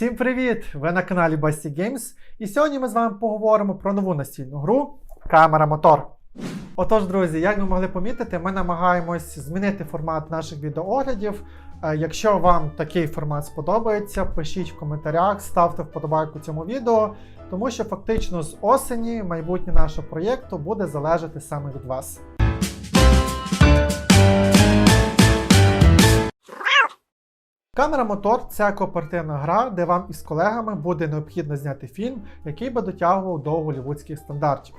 Всім привіт! Ви на каналі Басті Games. І сьогодні ми з вами поговоримо про нову настільну гру Камера Мотор. Отож, друзі, як ви могли помітити, ми намагаємось змінити формат наших відеооглядів. Е, Якщо вам такий формат сподобається, пишіть в коментарях, ставте вподобайку цьому відео, тому що фактично з осені майбутнє нашого проєкту буде залежати саме від вас. Камера Мотор це кооперативна гра, де вам із колегами буде необхідно зняти фільм, який би дотягував до голівудських стандартів.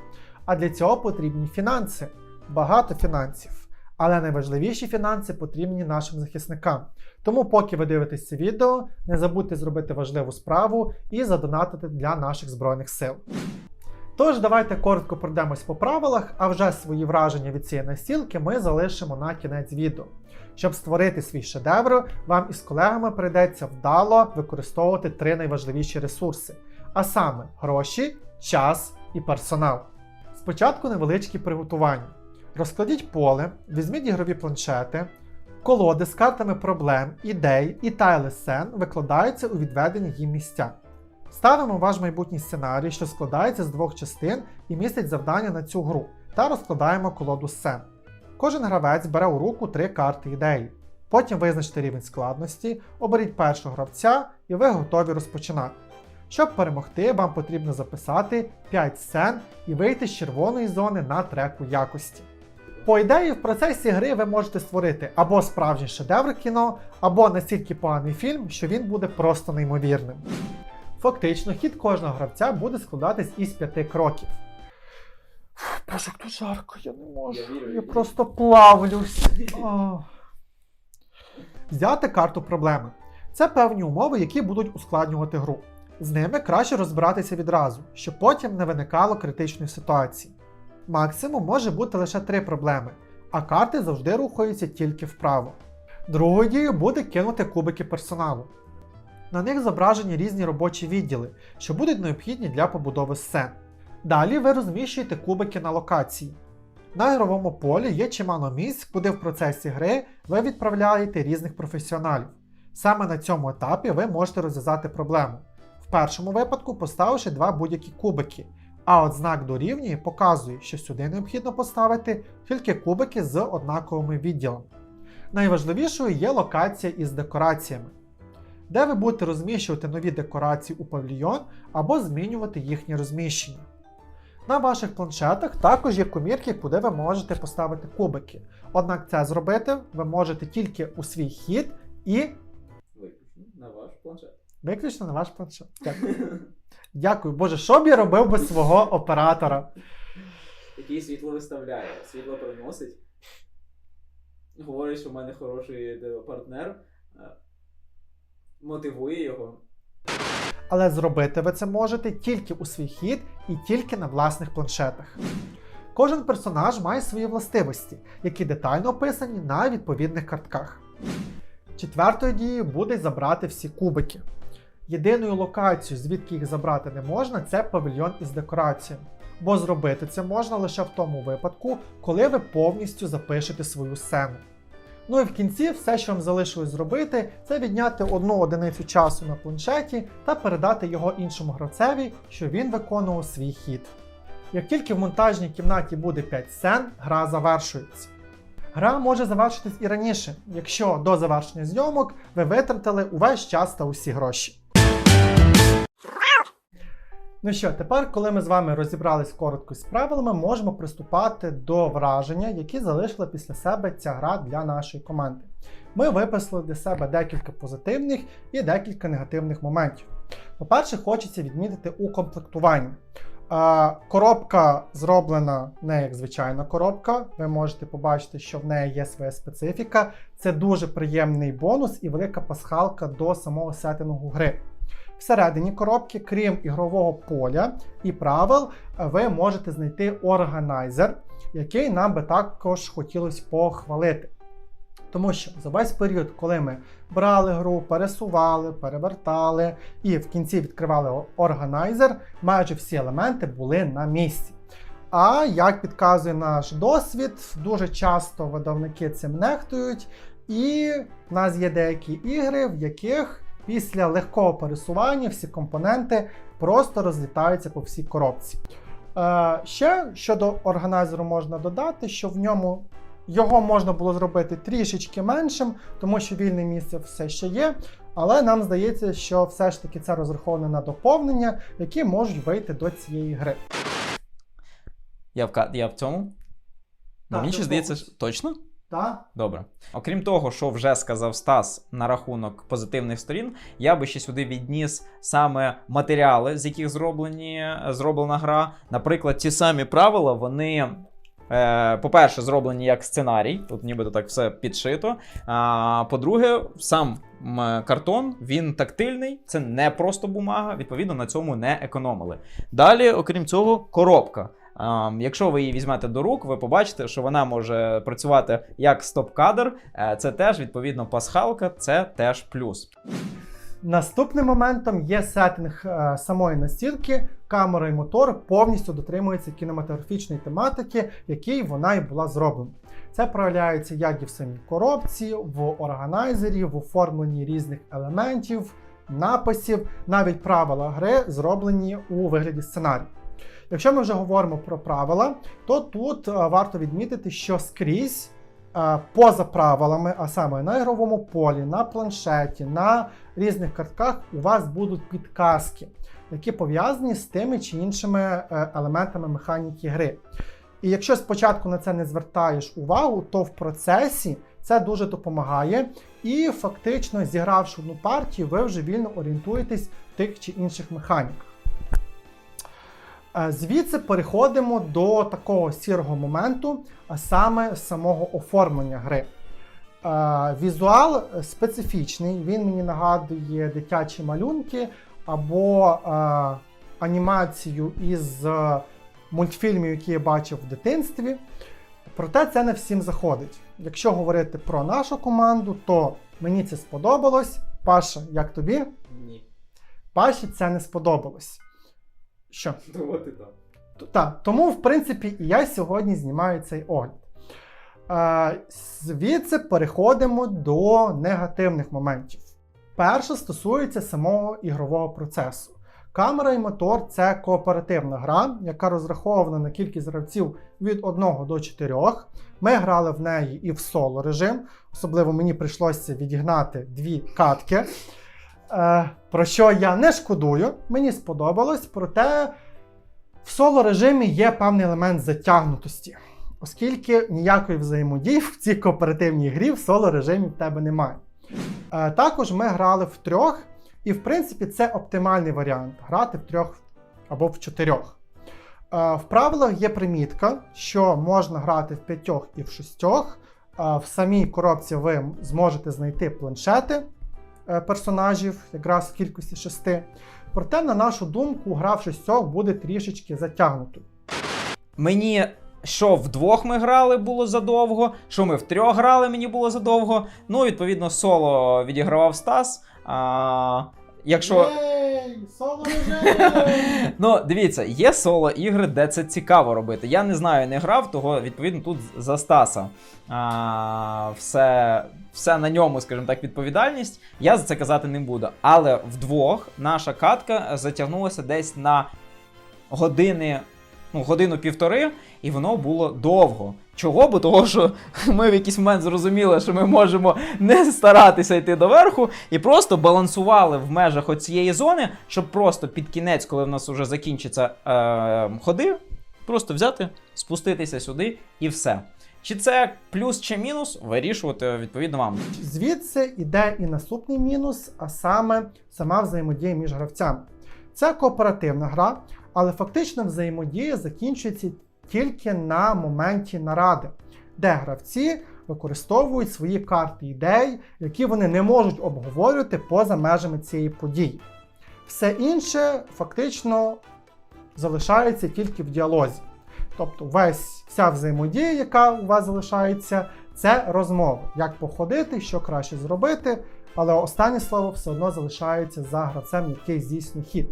А для цього потрібні фінанси, багато фінансів. Але найважливіші фінанси потрібні нашим захисникам. Тому, поки ви дивитесь це відео, не забудьте зробити важливу справу і задонатити для наших збройних сил. Тож, давайте коротко пройдемось по правилах, а вже свої враження від цієї настілки ми залишимо на кінець відео. Щоб створити свій шедевр, вам із колегами прийдеться вдало використовувати три найважливіші ресурси: а саме гроші, час і персонал. Спочатку невеличкі приготування. Розкладіть поле, візьміть ігрові планшети, колоди з картами проблем, ідей і тайли сцен викладаються у відведені їм місця. Ставимо ваш майбутній сценарій, що складається з двох частин і містить завдання на цю гру, та розкладаємо колоду сцен. Кожен гравець бере у руку три карти ідеї. Потім визначте рівень складності, оберіть першого гравця і ви готові розпочинати. Щоб перемогти, вам потрібно записати 5 сцен і вийти з червоної зони на треку якості. По ідеї, в процесі гри ви можете створити або справжній шедевр кіно, або настільки поганий фільм, що він буде просто неймовірним. Фактично, хід кожного гравця буде складатись із п'яти кроків. Боже, як тут жарко, я не можу. Я вірю, Я просто плавлюсь. Взяти карту проблеми. Це певні умови, які будуть ускладнювати гру. З ними краще розбиратися відразу, щоб потім не виникало критичної ситуації. Максимум може бути лише три проблеми, а карти завжди рухаються тільки вправо. Другою дією буде кинути кубики персоналу. На них зображені різні робочі відділи, що будуть необхідні для побудови сцен. Далі ви розміщуєте кубики на локації. На ігровому полі є чимало місць, куди в процесі гри ви відправляєте різних професіоналів. Саме на цьому етапі ви можете розв'язати проблему. В першому випадку поставивши два будь-які кубики, а от знак дорівнює показує, що сюди необхідно поставити тільки кубики з однаковими відділами. Найважливішою є локація із декораціями, де ви будете розміщувати нові декорації у павільйон або змінювати їхнє розміщення. На ваших планшетах також є комірки, куди ви можете поставити кубики. Однак це зробити ви можете тільки у свій хід і Виключно на ваш планшет. виключно на ваш планшет. Дякую. Дякую. Боже, що б я робив без свого оператора? Який світло виставляє, світло приносить. Говорить, що в мене хороший е, партнер. Мотивує його. Але зробити ви це можете тільки у свій хід і тільки на власних планшетах. Кожен персонаж має свої властивості, які детально описані на відповідних картках. Четвертою дією буде забрати всі кубики. Єдиною локацією, звідки їх забрати не можна, це павільйон із декораціями. Бо зробити це можна лише в тому випадку, коли ви повністю запишете свою сцену. Ну і в кінці все, що вам залишилось зробити, це відняти одну одиницю часу на планшеті та передати його іншому гравцеві, щоб він виконував свій хід. Як тільки в монтажній кімнаті буде 5 сцен, гра завершується. Гра може завершитись і раніше, якщо до завершення зйомок ви витратили увесь час та усі гроші. Ну що, тепер, коли ми з вами розібрались коротко з правилами, можемо приступати до враження, які залишила після себе ця гра для нашої команди. Ми виписали для себе декілька позитивних і декілька негативних моментів. По-перше, хочеться відмітити укомплектування. Коробка зроблена не як звичайна коробка. Ви можете побачити, що в неї є своя специфіка. Це дуже приємний бонус і велика пасхалка до самого сеттингу гри. Всередині коробки, крім ігрового поля і правил, ви можете знайти органайзер, який нам би також хотілося похвалити. Тому що за весь період, коли ми брали гру, пересували, перевертали і в кінці відкривали органайзер, майже всі елементи були на місці. А як підказує наш досвід, дуже часто видавники цим нехтують, і в нас є деякі ігри, в яких після легкого пересування всі компоненти просто розлітаються по всій коробці. Е, ще щодо органайзеру можна додати, що в ньому його можна було зробити трішечки меншим, тому що вільне місце все ще є. Але нам здається, що все ж таки це розраховано на доповнення, які можуть вийти до цієї гри. Я в, я в цьому? Мені ще здається, що- точно? Так? Добре. Окрім того, що вже сказав Стас на рахунок позитивних сторін, я би ще сюди відніс саме матеріали, з яких зроблені, зроблена гра. Наприклад, ті самі правила, вони. Е, по-перше, зроблені як сценарій, тут нібито так все підшито. А, по-друге, сам картон він тактильний, це не просто бумага, відповідно, на цьому не економили. Далі, окрім цього, коробка. А, якщо ви її візьмете до рук, ви побачите, що вона може працювати як стоп-кадр. Е, Це теж відповідно пасхалка, це теж плюс. Наступним моментом є сеттинг е, самої настілки. Камера і мотор повністю дотримуються кінематографічної тематики, якій вона і була зроблена. Це проявляється як і в самій коробці, в органайзері, в оформленні різних елементів, написів, навіть правила гри зроблені у вигляді сценарію. Якщо ми вже говоримо про правила, то тут е, варто відмітити, що скрізь е, поза правилами, а саме на ігровому полі, на планшеті, на різних картках у вас будуть підказки, які пов'язані з тими чи іншими е, елементами механіки гри. І якщо спочатку на це не звертаєш увагу, то в процесі це дуже допомагає. І фактично, зігравши одну партію, ви вже вільно орієнтуєтесь в тих чи інших механіках. Е, Звідси переходимо до такого сірого моменту, а саме самого оформлення гри. Е, Візуал специфічний, він мені нагадує дитячі малюнки або е, анімацію із мультфільмів, які я бачив в дитинстві. Проте це не всім заходить. Якщо говорити про нашу команду, то мені це сподобалось. Паша, як тобі? Ні. Паші це не сподобалось. Що? Ну от і там. Так, тому, в принципі, і я сьогодні знімаю цей огляд. Е, звідси переходимо до негативних моментів. Перше стосується самого ігрового процесу. Камера і мотор це кооперативна гра, яка розрахована на кількість гравців від 1 до 4. Ми грали в неї і в соло режим. Особливо мені прийшлося відігнати дві катки. Е, про що я не шкодую, мені сподобалось, проте в соло режимі є певний елемент затягнутості, оскільки ніякої взаємодії в цій кооперативній грі в соло режимі в тебе немає. Е, також ми грали в трьох, і в принципі це оптимальний варіант грати в трьох або в чотирьох. Е, в правилах є примітка, що можна грати в п'ятьох і в шістьох. Е, в самій коробці ви зможете знайти планшети персонажів, якраз в кількості шести. Проте, на нашу думку, гра в шістьох буде трішечки затягнутою. Мені що вдвох ми грали було задовго, що ми втрьох грали, мені було задовго. Ну, відповідно, соло відігравав Стас. А, якщо. Соло режим! Ну, дивіться, є соло ігри, де це цікаво робити. Я не знаю, не грав, того відповідно тут за Стаса. А, все, все на ньому, скажімо так, відповідальність. Я за це казати не буду. Але вдвох наша катка затягнулася десь на години. Ну, годину-півтори, і воно було довго. Чого? Бо того, що ми в якийсь момент зрозуміли, що ми можемо не старатися йти доверху, і просто балансували в межах оцієї зони, щоб просто під кінець, коли в нас вже закінчаться е, ходи, просто взяти, спуститися сюди і все. Чи це плюс чи мінус, вирішувати відповідно вам. Звідси йде і наступний мінус, а саме сама взаємодія між гравцями. Це кооперативна гра, але фактично взаємодія закінчується тільки на моменті наради, де гравці використовують свої карти ідей, які вони не можуть обговорювати поза межами цієї події. Все інше фактично залишається тільки в діалозі. Тобто весь вся взаємодія, яка у вас залишається, це розмови, як походити, що краще зробити, але останнє слово все одно залишається за гравцем, який здійснює хід.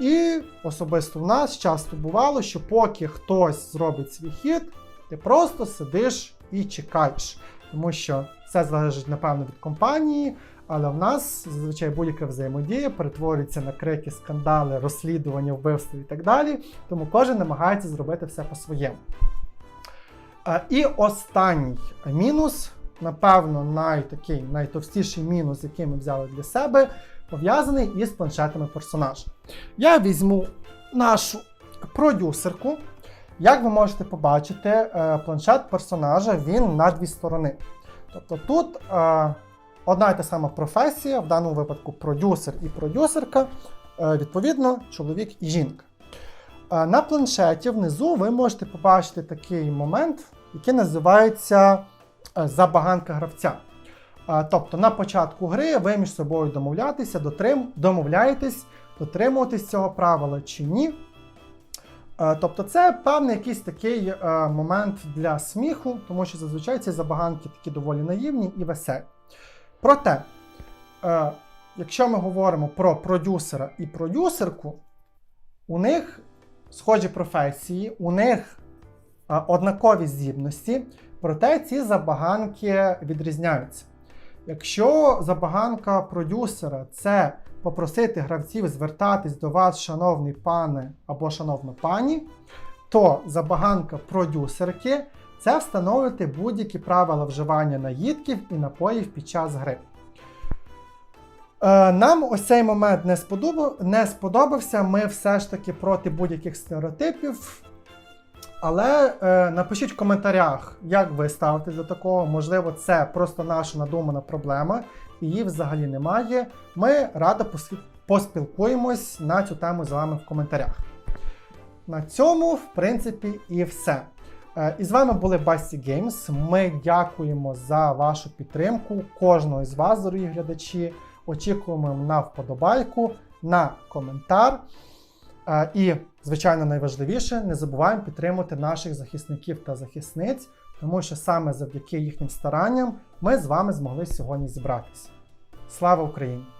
І особисто в нас часто бувало, що поки хтось зробить свій хід, ти просто сидиш і чекаєш. Тому що все залежить, напевно, від компанії, Але в нас зазвичай будь-яка взаємодія перетворюється на крики, скандали, розслідування, вбивства і так далі. Тому кожен намагається зробити все по-своєму. Е, І останній мінус, напевно, найтакий, найтовстіший мінус, який ми взяли для себе, пов'язаний із планшетами персонажа. Я візьму нашу продюсерку. Як ви можете побачити, е, планшет персонажа він на дві сторони. Тобто тут е, одна і та сама професія, в даному випадку продюсер і продюсерка, е, відповідно, чоловік і жінка. На планшеті внизу ви можете побачити такий момент, який називається забаганка гравця. Тобто на початку гри ви між собою домовляєтеся, дотрим, домовляєтесь, дотримуватись цього правила чи ні. Е, Тобто це певний якийсь такий е, момент для сміху, тому що зазвичай ці забаганки такі доволі наївні і веселі. Проте, е, якщо ми говоримо про продюсера і продюсерку, у них схожі професії, у них однакові здібності, проте ці забаганки відрізняються. Якщо забаганка продюсера це попросити гравців звертатись до вас, шановний пане або шановна пані, то забаганка продюсерки це встановити будь-які правила вживання наїдків і напоїв під час гри. Е, Нам ось цей момент не, сподобався. Ми все ж таки проти будь-яких стереотипів. Але е, напишіть в коментарях, як ви ставитесь до такого. Можливо, це просто наша надумана проблема, її взагалі немає. Ми радо поспілкуємось на цю тему з вами в коментарях. На цьому, в принципі, і все. Е, І з вами були Басті Games. Ми дякуємо за вашу підтримку кожного із вас, дорогі глядачі. Очікуємо на вподобайку, на коментар. Е, І, звичайно, найважливіше, не забуваємо підтримувати наших захисників та захисниць, тому що саме завдяки їхнім старанням ми з вами змогли сьогодні зібратися. Слава Україні!